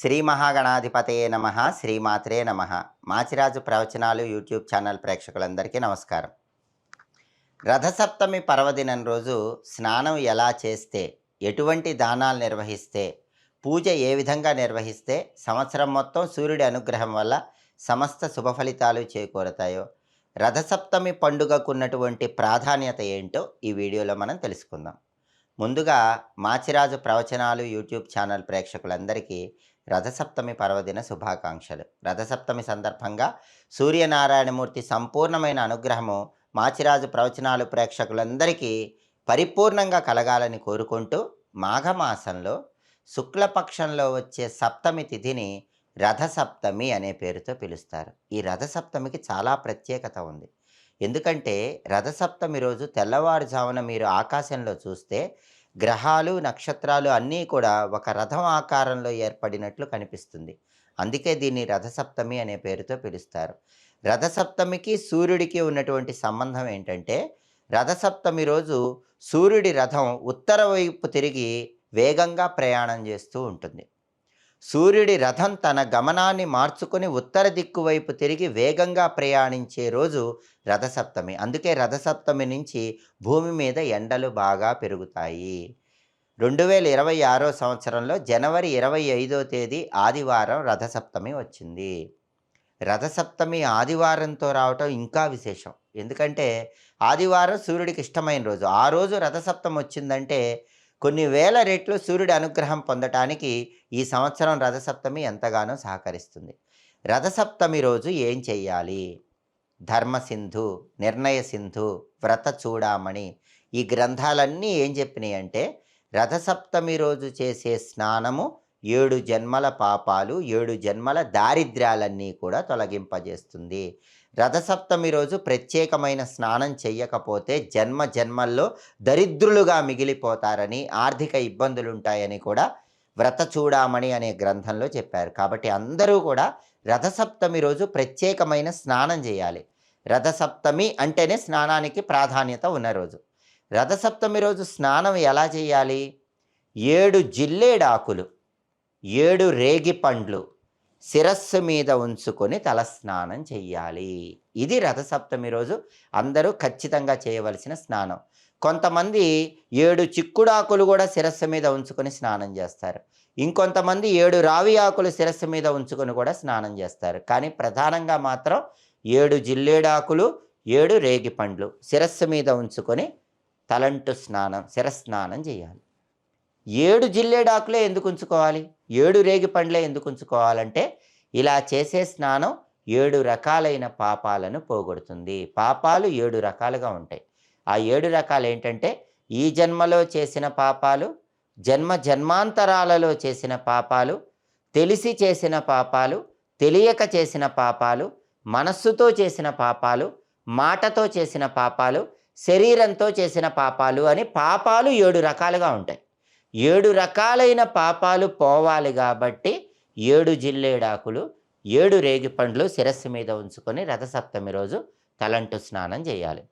శ్రీ మహాగణాధిపతయే నమ శ్రీమాత్రే నమ. మాచిరాజు ప్రవచనాలు యూట్యూబ్ ఛానల్ ప్రేక్షకులందరికీ నమస్కారం. రథసప్తమి పర్వదినం రోజు స్నానం ఎలా చేస్తే ఎటువంటి దానాలు నిర్వహిస్తే పూజ ఏ విధంగా నిర్వహిస్తే సంవత్సరం మొత్తం సూర్యుడి అనుగ్రహం వల్ల సమస్త శుభ ఫలితాలు చేకూరతాయో రథసప్తమి పండుగకున్నటువంటి ప్రాధాన్యత ఏంటో ఈ వీడియోలో మనం తెలుసుకుందాం. ముందుగా మాచిరాజు ప్రవచనాలు యూట్యూబ్ ఛానల్ ప్రేక్షకులందరికీ రథసప్తమి పర్వదిన శుభాకాంక్షలు. రథసప్తమి సందర్భంగా సూర్యనారాయణమూర్తి సంపూర్ణమైన అనుగ్రహము మాచిరాజు ప్రవచనాలు ప్రేక్షకులందరికీ పరిపూర్ణంగా కలగాలని కోరుకుంటూ మాఘమాసంలో శుక్లపక్షంలో వచ్చే సప్తమి తిథిని రథసప్తమి అనే పేరుతో పిలుస్తారు. ఈ రథసప్తమికి చాలా ప్రత్యేకత ఉంది. ఎందుకంటే రథసప్తమి రోజు తెల్లవారుజామున మీరు ఆకాశంలో చూస్తే గ్రహాలు నక్షత్రాలు అన్నీ కూడా ఒక రథం ఆకారంలో ఏర్పడినట్లు కనిపిస్తుంది. అందుకే దీన్ని రథసప్తమి అనే పేరుతో పిలుస్తారు. రథసప్తమికి సూర్యుడికి ఉన్నటువంటి సంబంధం ఏంటంటే రథసప్తమి రోజు సూర్యుడి రథం ఉత్తర వైపు తిరిగి వేగంగా ప్రయాణం చేస్తూ ఉంటుంది. సూర్యుడి రథం తన గమనాన్ని మార్చుకొని ఉత్తర దిక్కు వైపు తిరిగి వేగంగా ప్రయాణించే రోజు రథసప్తమి. అందుకే రథసప్తమి నుంచి భూమి మీద ఎండలు బాగా పెరుగుతాయి. రెండు వేల ఇరవై ఆరో సంవత్సరంలో జనవరి ఇరవై ఐదో తేదీ ఆదివారం రథసప్తమి వచ్చింది. రథసప్తమి ఆదివారంతో రావటం ఇంకా విశేషం. ఎందుకంటే ఆదివారం సూర్యుడికి ఇష్టమైన రోజు. ఆ రోజు రథసప్తమి వచ్చిందంటే కొన్ని వేల రెట్లు సూర్యుడి అనుగ్రహం పొందటానికి ఈ సంవత్సరం రథసప్తమి ఎంతగానో సహకరిస్తుంది. రథసప్తమి రోజు ఏం చెయ్యాలి? ధర్మసింధు నిర్ణయ సింధు వ్రత చూడామణి ఈ గ్రంథాలన్నీ ఏం చెప్పినాయి అంటే రథసప్తమి రోజు చేసే స్నానము ఏడు జన్మల పాపాలు ఏడు జన్మల దారిద్ర్యాలన్నీ కూడా తొలగింపజేస్తుంది. రథసప్తమి రోజు ప్రత్యేకమైన స్నానం చెయ్యకపోతే జన్మ జన్మల్లో దరిద్రులుగా మిగిలిపోతారని ఆర్థిక ఇబ్బందులు ఉంటాయని కూడా వ్రత చూడామణి అనే గ్రంథంలో చెప్పారు. కాబట్టి అందరూ కూడా రథసప్తమి రోజు ప్రత్యేకమైన స్నానం చేయాలి. రథసప్తమి అంటేనే స్నానానికి ప్రాధాన్యత ఉన్న రోజు. రథసప్తమి రోజు స్నానం ఎలా చేయాలి? ఏడు జిల్లేడాకులు. ఏడు రేగి పండ్లు శిరస్సు మీద ఉంచుకొని తలస్నానం చెయ్యాలి. ఇది రథసప్తమి రోజు అందరూ ఖచ్చితంగా చేయవలసిన స్నానం. కొంతమంది ఏడు చిక్కుడాకులు కూడా శిరస్సు మీద ఉంచుకొని స్నానం చేస్తారు. ఇంకొంతమంది ఏడు రావి ఆకులు శిరస్సు మీద ఉంచుకొని కూడా స్నానం చేస్తారు. కానీ ప్రధానంగా మాత్రం ఏడు జిల్లేడాకులు ఏడు రేగి పండ్లు శిరస్సు మీద ఉంచుకొని తలంటు స్నానం శిరస్నానం చేయాలి ఏడు జిల్లేడాకులే ఎందుకు ఉంచుకోవాలి? ఏడు రేగి పండ్లే ఎందుకు ఉంచుకోవాలంటే ఇలా చేసే స్నానం ఏడు రకాలైన పాపాలను పోగొడుతుంది. పాపాలు ఏడు రకాలుగా ఉంటాయి. ఆ ఏడు రకాలు ఏంటంటే ఈ జన్మలో చేసిన పాపాలు జన్మ జన్మాంతరాలలో చేసిన పాపాలు తెలిసి చేసిన పాపాలు తెలియక చేసిన పాపాలు మనస్సుతో చేసిన పాపాలు మాటతో చేసిన పాపాలు శరీరంతో చేసిన పాపాలు అని పాపాలు ఏడు రకాలుగా ఉంటాయి. ఏడు రకాలైన పాపాలు పోవాలి కాబట్టి ఏడు జిల్లేడాకులు ఏడు రేగిపండ్లు శిరస్సు మీద ఉంచుకొని రథసప్తమి రోజు తలంటు స్నానం చేయాలి.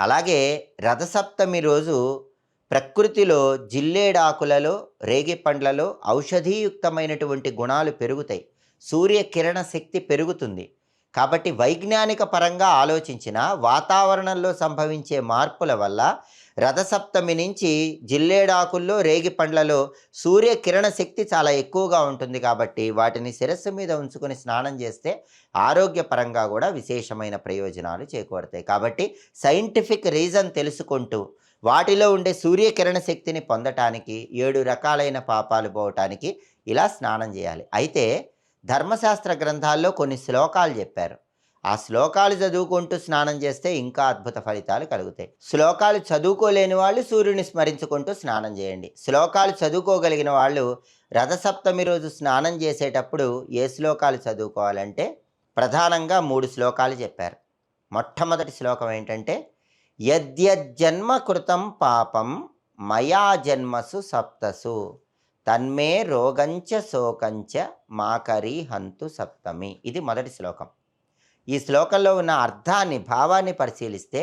అలాగే రథసప్తమి రోజు ప్రకృతిలో జిల్లేడాకులలో రేగిపండ్లలో ఔషధీయుక్తమైనటువంటి గుణాలు పెరుగుతాయి. సూర్యకిరణ శక్తి పెరుగుతుంది. కాబట్టి వైజ్ఞానిక పరంగా ఆలోచించిన వాతావరణంలో సంభవించే మార్పుల వల్ల రథసప్తమి నుంచి జిల్లేడాకుల్లో రేగి పండ్లలో సూర్యకిరణ శక్తి చాలా ఎక్కువగా ఉంటుంది కాబట్టి వాటిని శిరస్సు మీద ఉంచుకొని స్నానం చేస్తే ఆరోగ్యపరంగా కూడా విశేషమైన ప్రయోజనాలు చేకూరుతాయి. కాబట్టి సైంటిఫిక్ రీజన్ తెలుసుకుంటూ వాటిలో ఉండే సూర్యకిరణ శక్తిని పొందటానికి ఏడు రకాలైన పాపాలు పోవటానికి ఇలా స్నానం చేయాలి. అయితే ధర్మశాస్త్ర గ్రంథాల్లో కొన్ని శ్లోకాలు చెప్పారు. ఆ శ్లోకాలు చదువుకుంటూ స్నానం చేస్తే ఇంకా అద్భుత ఫలితాలు కలుగుతాయి. శ్లోకాలు చదువుకోలేని వాళ్ళు సూర్యుని స్మరించుకుంటూ స్నానం చేయండి. శ్లోకాలు చదువుకోగలిగిన వాళ్ళు రథసప్తమి రోజు స్నానం చేసేటప్పుడు ఏ శ్లోకాలు చదువుకోవాలంటే ప్రధానంగా మూడు శ్లోకాలు చెప్పారు. మొట్టమొదటి శ్లోకం ఏంటంటే యద్యజ్జన్మ కృతం పాపం మయా జన్మసు సప్తసు తన్మే రోగంచ శోకంచ మాకరి హంతు సప్తమి. ఇది మొదటి శ్లోకం. ఈ శ్లోకంలో ఉన్న అర్థాన్ని భావాన్ని పరిశీలిస్తే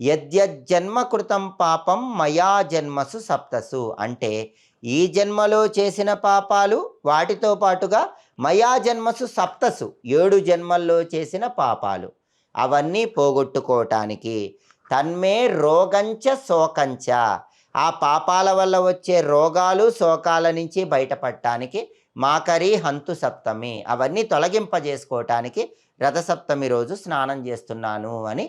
యద్యజ్జన్మ కృతం పాపం మయా జన్మసు సప్తసు. అంటే ఈ జన్మలో చేసిన పాపాలు వాటితో పాటుగా మయా జన్మసు సప్తసు ఏడు జన్మల్లో చేసిన పాపాలు. అవన్నీ పోగొట్టుకోవటానికి తన్మే రోగంచ శోకంచ. ఆ పాపాల వల్ల వచ్చే రోగాలు శోకాల నుంచి బయటపడటానికి మాకరి హంతు సప్తమి అవన్నీ తొలగింపజేసుకోవటానికి రథసప్తమి రోజు స్నానం చేస్తున్నాను అని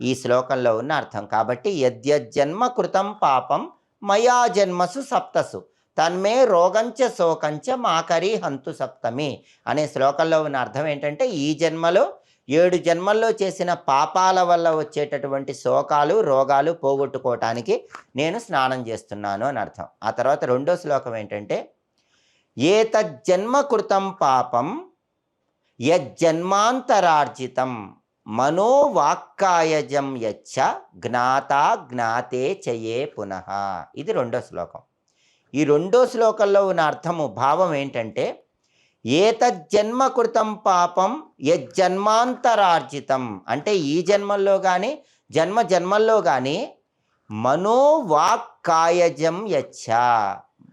ఈ శ్లోకంలో ఉన్న అర్థం. కాబట్టి యద్యజ్జన్మ కృతం పాపం మయా జన్మసు సప్తసు. తన్మే రోగంచ శోకంచ మాకరి హంతు సప్తమి అనే శ్లోకంలో ఉన్న అర్థం ఏంటంటే ఈ జన్మలో ఏడు జన్మల్లో చేసిన పాపాల వల్ల వచ్చేటటువంటి శోకాలు రోగాలు పోగొట్టుకోవటానికి నేను స్నానం చేస్తున్నాను అని అర్థం. ఆ తర్వాత రెండో శ్లోకం ఏంటంటే ఏతజ్జన్మ కృతం పాపం యజ్జన్మాంతరార్జితం మనోవాక్కాయజం యచ్చ జ్ఞాత జ్ఞాతే చయే పునః. ఇది రెండో శ్లోకం. ఈ రెండో శ్లోకంలో ఉన్న అర్థము భావం ఏంటంటే ఏతజ్జన్మ కృతం పాపం యజ్జన్మాంతరార్జితం. అంటే ఈ జన్మల్లో కానీ జన్మ జన్మల్లో కానీ మనోవాక్కాయజం యచ్చ.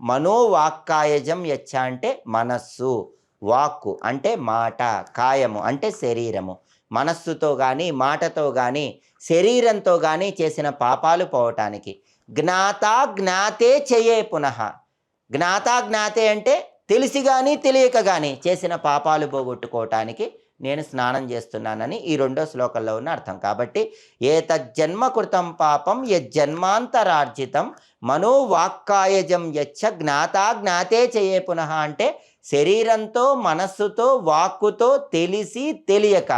మనోవాక్కాయజం యచ్చ అంటే మనస్సు వాక్కు అంటే మాట కాయము అంటే శరీరము. మనస్సుతో కానీ మాటతో కానీ శరీరంతో కానీ చేసిన పాపాలు పోవటానికి. జ్ఞాత జ్ఞాతే చేయే పునః. జ్ఞాత జ్ఞాతే అంటే తెలిసి కానీ తెలియక కానీ చేసిన పాపాలు పోగొట్టుకోవటానికి నేను స్నానం చేస్తున్నానని ఈ రెండో శ్లోకంలో ఉన్న అర్థం. కాబట్టి ఏ తజ్జన్మ కృతం పాపం యజ్జన్మాంతరార్జితం మనోవాక్కాయజం యచ్చ జ్ఞాత జ్ఞాతే చేయే పునః అంటే శరీరంతో మనస్సుతో వాక్కుతో తెలిసి తెలియక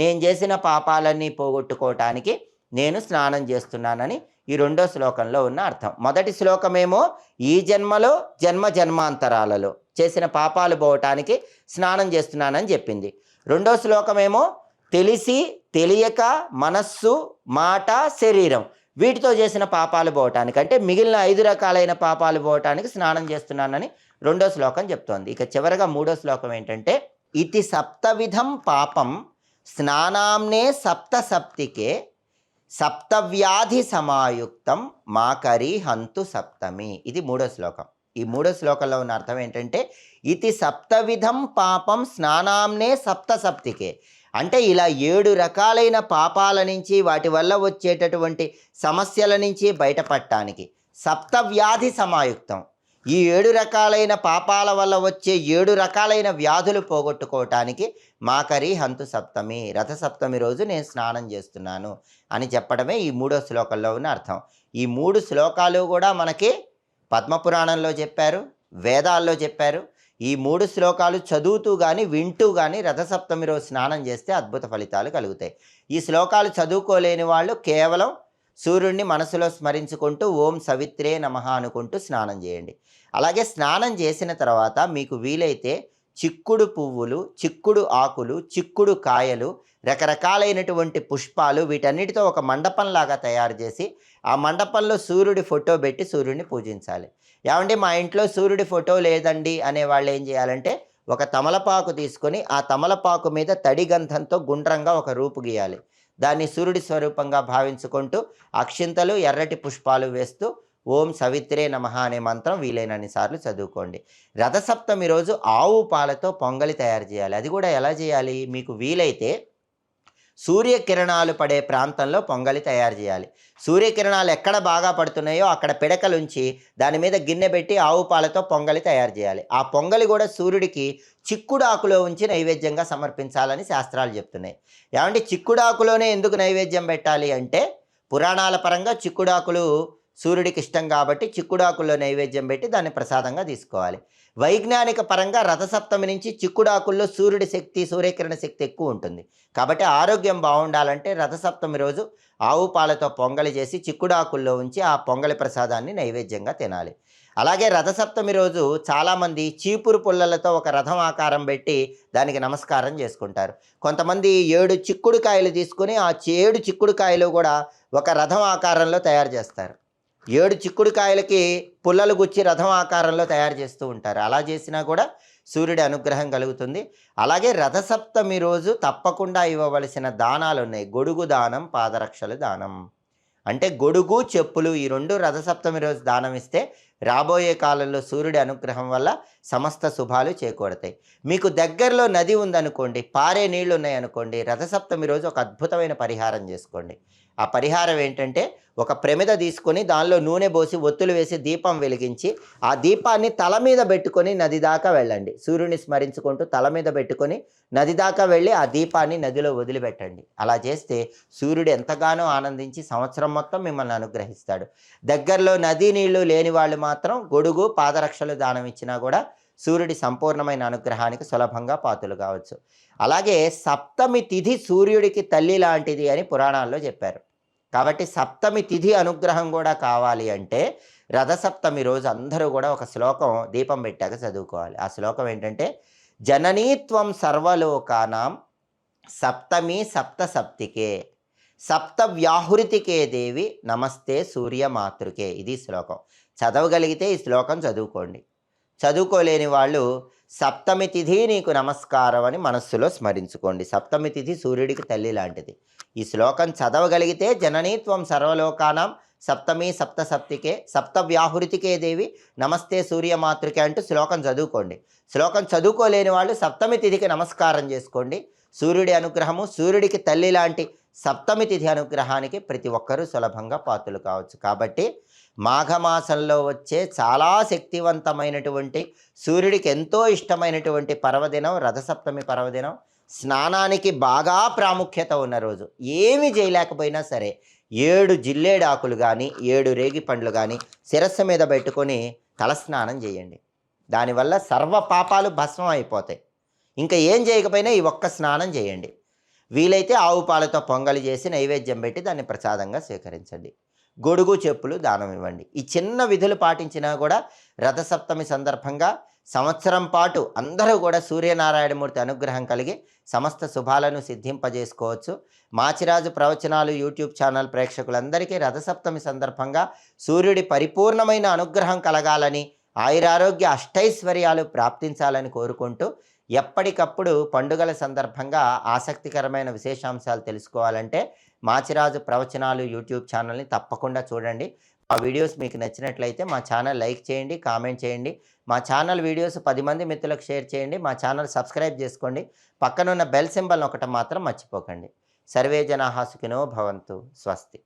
నేను చేసిన పాపాలన్నీ పోగొట్టుకోవటానికి నేను స్నానం చేస్తున్నానని ఈ రెండో శ్లోకంలో ఉన్న అర్థం. మొదటి శ్లోకమేమో ఈ జన్మలో జన్మ జన్మాంతరాలలో. చేసిన పాపాలు పోవటానికి స్నానం చేస్తున్నానని చెప్పింది. రెండో శ్లోకమేమో? తెలిసి తెలియక మనస్సు మాట శరీరం వీటితో చేసిన పాపాలు పోవటానికి అంటే మిగిలిన ఐదు రకాలైన పాపాలు పోవటానికి స్నానం చేస్తున్నానని రెండో శ్లోకం చెప్తోంది. ఇక చివరగా మూడో శ్లోకం ఏంటంటే ఇతి సప్తవిధం పాపం స్నానాంనే సప్త సప్తికే సప్తవ్యాధి సమాయుక్తం మాకరి హంతు సప్తమి. ఇది మూడో శ్లోకం. ఈ మూడో శ్లోకంలో ఉన్న అర్థం ఏంటంటే ఇది సప్తవిధం పాపం స్నానాంనే సప్త సప్తికే అంటే ఇలా ఏడు రకాలైన పాపాల నుంచి వాటి వల్ల వచ్చేటటువంటి సమస్యల నుంచి బయటపడటానికి సప్తవ్యాధి సమాయుక్తం. ఈ ఏడు రకాలైన పాపాల వల్ల వచ్చే ఏడు రకాలైన వ్యాధులు పోగొట్టుకోవటానికి మాకరి హంతు సప్తమి రథ సప్తమి రోజు నేను స్నానం చేస్తున్నాను అని చెప్పడమే ఈ మూడో శ్లోకంలో ఉన్న అర్థం. ఈ మూడు శ్లోకాలు కూడా మనకి పద్మపురాణంలో చెప్పారు వేదాల్లో చెప్పారు. ఈ మూడు శ్లోకాలు చదువుతూ కానీ వింటూ కానీ రథసప్తమి రోజు స్నానం చేస్తే అద్భుత ఫలితాలు కలుగుతాయి. ఈ శ్లోకాలు చదువుకోలేని వాళ్ళు కేవలం సూర్యుడిని మనసులో స్మరించుకుంటూ ఓం సవిత్రే నమ అనుకుంటూ స్నానం చేయండి. అలాగే స్నానం చేసిన తర్వాత మీకు వీలైతే చిక్కుడు పువ్వులు చిక్కుడు ఆకులు చిక్కుడు కాయలు రకరకాలైనటువంటి పుష్పాలు వీటన్నిటితో ఒక మండపంలాగా తయారు చేసి ఆ మండపంలో సూర్యుడి ఫోటో పెట్టి సూర్యుడిని పూజించాలి. ఏమంటే మా ఇంట్లో సూర్యుడి ఫోటో లేదండి అనే వాళ్ళు ఏం చేయాలంటే ఒక తమలపాకు తీసుకొని ఆ తమలపాకు మీద తడి గంధంతో గుండ్రంగా ఒక రూపు గీయాలి. దాన్ని సూర్యుడి స్వరూపంగా భావించుకుంటూ అక్షింతలు ఎర్రటి పుష్పాలు వేస్తూ ఓం సవిత్రే నమ అనే మంత్రం వీలైనన్ని సార్లు చదువుకోండి. రథసప్తమి రోజు ఆవు పాలతో పొంగలి తయారు చేయాలి. అది కూడా ఎలా చేయాలి? మీకు వీలైతే సూర్యకిరణాలు పడే ప్రాంతంలో పొంగలి తయారు చేయాలి. సూర్యకిరణాలు ఎక్కడ బాగా పడుతున్నాయో అక్కడ పిడకలుంచి దాని మీద గిన్నె పెట్టి ఆవు పాలతో పొంగలి తయారు చేయాలి. ఆ పొంగలి కూడా సూర్యుడికి చిక్కుడాకులో ఉంచి నైవేద్యంగా సమర్పించాలని శాస్త్రాలు చెప్తున్నాయి. ఏమంటే చిక్కుడాకులోనే ఎందుకు నైవేద్యం పెట్టాలి అంటే పురాణాల పరంగా చిక్కుడాకులు సూర్యుడికి ఇష్టం కాబట్టి చిక్కుడాకుల్లో నైవేద్యం పెట్టి దాన్ని ప్రసాదంగా తీసుకోవాలి. వైజ్ఞానిక పరంగా రథసప్తమి నుంచి చిక్కుడాకుల్లో సూర్యుడి శక్తి సూర్యకిరణ శక్తి ఎక్కువ ఉంటుంది. కాబట్టి ఆరోగ్యం బాగుండాలంటే రథసప్తమి రోజు ఆవు పాలతో పొంగలి చేసి చిక్కుడాకుల్లో ఉంచి ఆ పొంగలి ప్రసాదాన్ని నైవేద్యంగా తినాలి. అలాగే రథసప్తమి రోజు చాలామంది చీపురు పుల్లలతో ఒక రథం ఆకారం పెట్టి దానికి నమస్కారం చేసుకుంటారు. కొంతమంది ఏడు చిక్కుడుకాయలు తీసుకుని ఆ ఏడు చిక్కుడుకాయలు కూడా ఒక రథం ఆకారంలో తయారు చేస్తారు. ఏడు చిక్కుడుకాయలకి పుల్లలు గుచ్చి రథం ఆకారంలో తయారు చేస్తూ ఉంటారు. అలా చేసినా కూడా సూర్యుడి అనుగ్రహం కలుగుతుంది. అలాగే రథసప్తమి రోజు తప్పకుండా ఇవ్వవలసిన దానాలు ఉన్నాయి. గొడుగు దానం పాదరక్షలు దానం. అంటే గొడుగు చెప్పులు ఈ రెండు రథసప్తమి రోజు దానం ఇస్తే రాబోయే కాలంలో సూర్యుడి అనుగ్రహం వల్ల సమస్త శుభాలు చేకూడతాయి మీకు దగ్గరలో నది ఉందనుకోండి పారే నీళ్ళు ఉన్నాయనుకోండి రథసప్తమి రోజు ఒక అద్భుతమైన పరిహారం చేసుకోండి. ఆ పరిహారం ఏంటంటే ఒక ప్రమిద తీసుకొని దానిలో నూనె పోసి ఒత్తులు వేసి దీపం వెలిగించి ఆ దీపాన్ని తల మీద పెట్టుకొని నది దాకా వెళ్ళండి. సూర్యుని స్మరించుకుంటూ తల మీద పెట్టుకొని నది దాకా వెళ్ళి ఆ దీపాన్ని నదిలో వదిలిపెట్టండి. అలా చేస్తే సూర్యుడు ఎంతగానో ఆనందించి సంవత్సరం మొత్తం మిమ్మల్ని అనుగ్రహిస్తాడు. దగ్గరలో నదీ నీళ్ళు లేని వాళ్ళు మాత్రం గొడుగు పాదరక్షలు దానం ఇచ్చినా కూడా సూర్యుడి సంపూర్ణమైన అనుగ్రహానికి సులభంగా పాతులు కావచ్చు. అలాగే సప్తమి తిథి సూర్యుడికి తల్లి లాంటిది అని పురాణాల్లో చెప్పారు. కాబట్టి సప్తమి తిథి అనుగ్రహం కూడా కావాలి అంటే రథసప్తమి రోజు అందరూ కూడా ఒక శ్లోకం దీపం పెట్టాక చదువుకోవాలి. ఆ శ్లోకం ఏంటంటే జననీత్వం సర్వలోకానాం సప్తమి సప్త సప్తికే సప్త వ్యాహృతికే దేవి నమస్తే సూర్యమాతృకే ఇది శ్లోకం. చదవగలిగితే ఈ శ్లోకం చదువుకోండి. చదువుకోలేని వాళ్ళు సప్తమి తిథి నీకు నమస్కారం అని మనస్సులో స్మరించుకోండి. సప్తమి తిథి సూర్యుడికి తల్లి లాంటిది. ఈ శ్లోకం చదవగలిగితే జననీత్వం సర్వలోకానం సప్తమి సప్త సప్తికే సప్త వ్యాహృతికే దేవి నమస్తే సూర్యమాతృకే అంటూ శ్లోకం చదువుకోండి. శ్లోకం చదువుకోలేని వాళ్ళు సప్తమి తిథికి నమస్కారం చేసుకోండి. సూర్యుడి అనుగ్రహము సూర్యుడికి తల్లి లాంటి సప్తమి తిథి అనుగ్రహానికి ప్రతి ఒక్కరూ సులభంగా పాత్రలు కావచ్చు. కాబట్టి మాఘమాసంలో వచ్చే చాలా శక్తివంతమైనటువంటి సూర్యుడికి ఎంతో ఇష్టమైనటువంటి పర్వదినం రథసప్తమి పర్వదినం. స్నానానికి బాగా ప్రాముఖ్యత ఉన్న రోజు. ఏమి చేయలేకపోయినా సరే ఏడు జిల్లేడాకులు కానీ ఏడు రేగి పండ్లు కానీ శిరస్సు మీద పెట్టుకొని తలస్నానం చేయండి. దానివల్ల సర్వ పాపాలు భస్మం అయిపోతాయి. ఇంకా ఏం చేయకపోయినా ఈ ఒక్క స్నానం చేయండి. వీలైతే ఆవు పాలతో పొంగలి చేసి నైవేద్యం పెట్టి దాన్ని ప్రసాదంగా స్వీకరించండి. గొడుగు చెప్పులు దానం ఇవ్వండి. ఈ చిన్న విధులు పాటించినా కూడా రథసప్తమి సందర్భంగా సంవత్సరం పాటు అందరూ కూడా సూర్యనారాయణమూర్తి అనుగ్రహం కలిగి సమస్త శుభాలను సిద్ధింపజేసుకోవచ్చు. మాచిరాజు ప్రవచనాలు యూట్యూబ్ ఛానల్ ప్రేక్షకులందరికీ రథసప్తమి సందర్భంగా సూర్యుడి పరిపూర్ణమైన అనుగ్రహం కలగాలని ఆయురారోగ్య అష్టైశ్వర్యాలు ప్రాప్తించాలని కోరుకుంటూ ఎప్పటికప్పుడు పండుగల సందర్భంగా ఆసక్తికరమైన విశేషాంశాలు తెలుసుకోవాలంటే మాచిరాజు ప్రవచనాలు యూట్యూబ్ ఛానల్ని తప్పకుండా చూడండి. ఆ వీడియోస్ మీకు నచ్చినట్లయితే మా ఛానల్ లైక్ చేయండి కామెంట్ చేయండి. మా ఛానల్ వీడియోస్ పది మంది మిత్రులకు షేర్ చేయండి. మా ఛానల్ సబ్స్క్రైబ్ చేసుకోండి. పక్కనున్న బెల్ సింబల్ ఒకటి మాత్రం మర్చిపోకండి. సర్వే జనాహాసుకినో భవంతు. స్వస్తి.